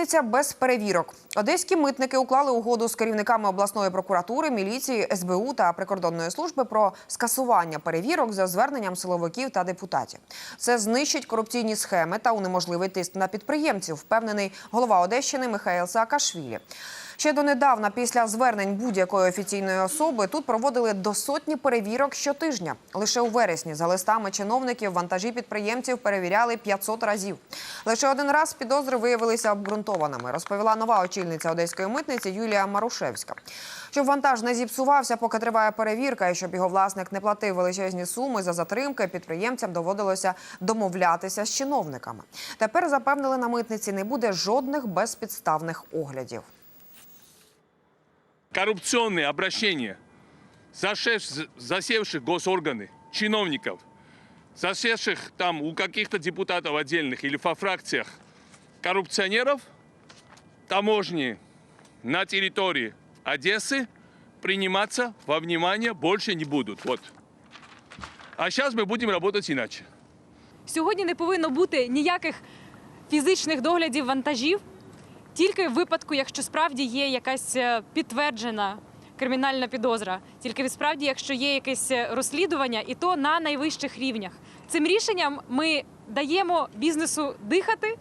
Відбудеться без перевірок. Одеські митники уклали угоду з керівниками обласної прокуратури, міліції, СБУ та прикордонної служби про скасування перевірок за зверненням силовиків та депутатів. Це знищить корупційні схеми та унеможливий тиск на підприємців, впевнений голова Одещини Михайло Саакашвілі. Ще донедавна, після звернень будь-якої офіційної особи, тут проводили до сотні перевірок щотижня. Лише у вересні за листами чиновників вантажі підприємців перевіряли 500 разів. Лише один раз підозри виявилися обґрунтованими, розповіла нова очільниця одеської митниці Юлія Марушевська. Щоб вантаж не зіпсувався, поки триває перевірка, і щоб його власник не платив величезні суми за затримки, підприємцям доводилося домовлятися з чиновниками. Тепер запевнили на митниці, не буде жодних безпідставних оглядів. коррупционные обращения зашедших- засевших госорганы, чиновников, засевших там у каких-то депутатов отдельных или во фракциях коррупционеров, таможни на территории Одессы приниматься во внимание больше не будут. Вот. А сейчас мы будем работать иначе. Сьогодні не повинно бути ніяких фізичних доглядів вантажів, Тільки в випадку, якщо справді є якась е, підтверджена кримінальна підозра, тільки справді, якщо є якесь е, розслідування, і то на найвищих рівнях. Цим рішенням ми даємо бізнесу дихати,